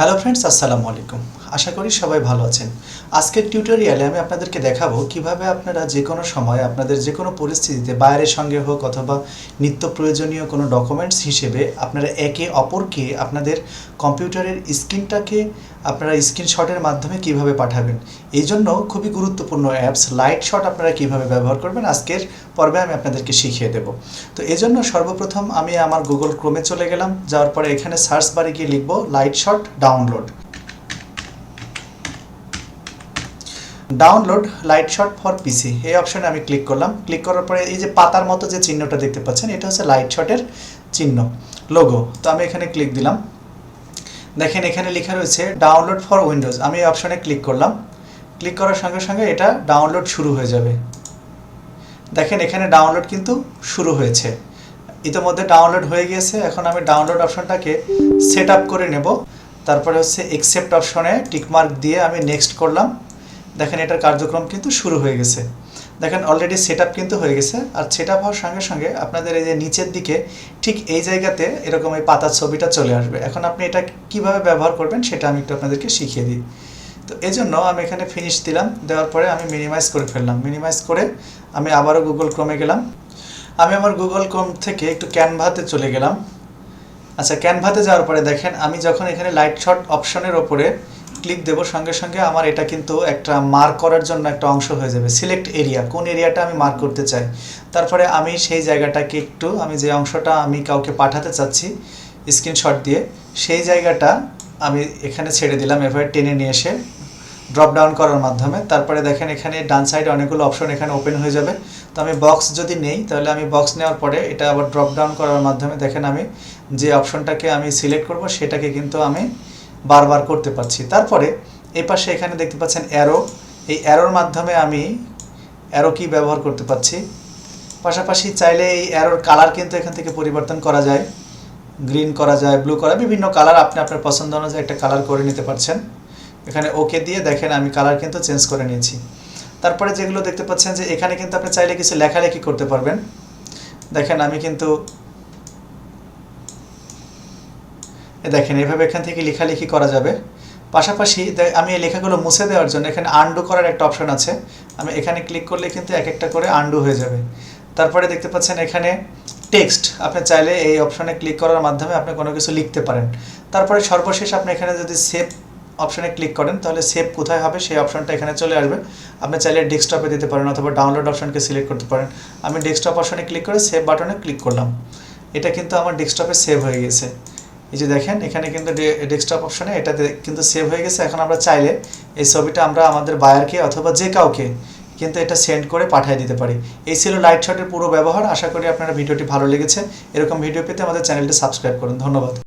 Hello friends আসসালামু আলাইকুম। আশা করি সবাই ভালো আছেন। আজকের টিউটোরিয়ালে আমি আপনাদেরকে দেখাবো কীভাবে আপনারা যে কোনো সময় আপনাদের যে কোনো পরিস্থিতিতে বাইরের সঙ্গে হোক অথবা নিত্য প্রয়োজনীয় কোনো ডকুমেন্টস হিসেবে আপনারা একে অপরকে আপনাদের কম্পিউটারের স্ক্রিনটাকে আপনারা স্ক্রিনশটের মাধ্যমে কীভাবে পাঠাবেন? এই জন্য খুবই গুরুত্বপূর্ণ অ্যাপস। লাইট শট আপনারা কীভাবে ব্যবহার করবেন? আজকের পর্বে আমি আপনাদেরকে শিখিয়ে দেব। তো এই জন্য সর্বপ্রথম আমি আমার গুগল ক্রোমে চলে গেলাম। যাওয়ার পরে এখানে সার্চ বারে গিয়ে লিখব light shot download download light shot for PC এই অপশনে আমি ক্লিক করলাম। ক্লিক করার পরে এই যে পাতার মতো যে চিহ্নটা দেখতে পাচ্ছেন, এটা হচ্ছে লাইট শটের চিহ্ন, লোগো। তো আমি এখানে ক্লিক দিলাম। দেখেন এখানে লেখা রয়েছে ডাউনলোড ফর উইন্ডোজ আমি এই অপশনে ক্লিক করলাম। ক্লিক করার সঙ্গে সঙ্গে এটা ডাউনলোড শুরু হয়ে যাবে। দেখেন এখানে ডাউনলোড কিন্তু শুরু হয়েছে। ইতিমধ্যে ডাউনলোড হয়ে গিয়েছে। এখন আমি ডাউনলোড অপশনটাকে সেট আপ করে নেব। তারপরে হচ্ছে একসেপ্ট অপশনে টিকমার্ক দিয়ে আমি নেক্সট করলাম। দেখেন এটার কার্যক্রম কিন্তু শুরু হয়ে গেছে। দেখেন অলরেডি সেট কিন্তু হয়ে গেছে। আর সেট হওয়ার সঙ্গে সঙ্গে আপনাদের এই যে নিচের দিকে ঠিক এই জায়গাতে এরকম এই পাতার ছবিটা চলে আসবে। এখন আপনি এটা কীভাবে ব্যবহার করবেন সেটা আমি একটু আপনাদেরকে শিখিয়ে দিই। তো এই জন্য আমি এখানে ফিনিশ দিলাম, দেওয়ার পরে আমি মিনিমাইজ করে ফেললাম। মিনিমাইজ করে আমি আবারও গুগল ক্রমে গেলাম। আমি আমার গুগল ক্রোম থেকে একটু ক্যানভাতে চলে গেলাম। আচ্ছা ক্যানভাতে যাওয়ার পরে দেখেন, আমি যখন এখানে লাইট শট অপশনের ওপরে ক্লিক দেবো সঙ্গে সঙ্গে আমার এটা কিন্তু একটা মার্ক করার জন্য একটা অংশ হয়ে যাবে। সিলেক্ট এরিয়া কোন এরিয়াটা আমি মার্ক করতে চাই? তারপরে আমি সেই জায়গাটাকে একটু, আমি যে অংশটা আমি কাউকে পাঠাতে চাচ্ছি স্ক্রিনশট দিয়ে, সেই জায়গাটা আমি এখানে ছেড়ে দিলাম, এভাবে টেনে নিয়ে এসে ড্রপ ডাউন করার মাধ্যমে। তারপরে দেখেন এখানে ডান সাইডে অনেকগুলো অপশন এখানে ওপেন হয়ে যাবে। তো আমি বক্স যদি নেই, তাহলে আমি বক্স নেওয়ার পরে এটা আবার ড্রপ ডাউন করার মাধ্যমে দেখেন আমি যে অপশনটাকে আমি সিলেক্ট করব, সেটাকে কিন্তু আমি বারবার করতে পারছি। তারপরে এই পাশে এখানে দেখতে পাচ্ছেন অ্যারো এই অ্যারোর মাধ্যমে আমি অ্যারো কি ব্যবহার করতে পারছি। পাশাপাশি চাইলে এই অ্যারোর কালার কিন্তু এখান থেকে পরিবর্তন করা যায়। গ্রিন করা যায় ব্লু করা বিভিন্ন কালার আপনি আপনার পছন্দ অনুযায়ী একটা কালার করে নিতে পারছেন। এখানে ওকে দিয়ে দেখেন আমি কালার কিন্তু চেঞ্জ করে নিয়েছি। তারপরে যেগুলো দেখতে পাচ্ছেন যে এখানে কিন্তু আপনি চাইলে কিছু লেখালেখি করতে পারবেন। দেখেন আমি কিন্তু দেখেন, এভাবে এখান থেকে লেখালেখি করা যাবে। পাশাপাশি আমি এই লেখাগুলো মুছে দেওয়ার জন্য এখানে আন্ডু করার একটা অপশন আছে। আমি এখানে ক্লিক করলে কিন্তু এক একটা করে আন্ডু হয়ে যাবে। তারপরে দেখতে পাচ্ছেন এখানে টেক্সট আপনি চাইলে এই অপশনে ক্লিক করার মাধ্যমে আপনি কোনো কিছু লিখতে পারেন। তারপরে সর্বশেষ আপনি এখানে যদি সেভ অপশনে ক্লিক করেন, তাহলে সেভ কোথায় হবে? সেই অপশনটা এখানে চলে আসবে। আপনি চাইলে ডেস্কটপে দিতে পারেন অথবা ডাউনলোড অপশনকে সিলেক্ট করতে পারেন। আমি ডেস্কটপ অপশনে ক্লিক করে সেভ বাটনে ক্লিক করলাম। এটা কিন্তু আমার ডেস্কটপে সেভ হয়ে গেছে। এই যে দেখেন, এখানে কিন্তু ডেস্কটপ অপশানে এটাতে কিন্তু সেভ হয়ে গেছে। এখন আমরা চাইলে এই ছবিটা আমরা আমাদের বায়ারকে অথবা যে কাউকে কিন্তু এটা সেন্ড করে পাঠিয়ে দিতে পারি। এই ছিল লাইট শটের পুরো ব্যবহার। আশা করি আপনারা ভিডিওটি ভালো লেগেছে। এরকম ভিডিও পেতে আমাদের চ্যানেলটি সাবস্ক্রাইব করুন। ধন্যবাদ।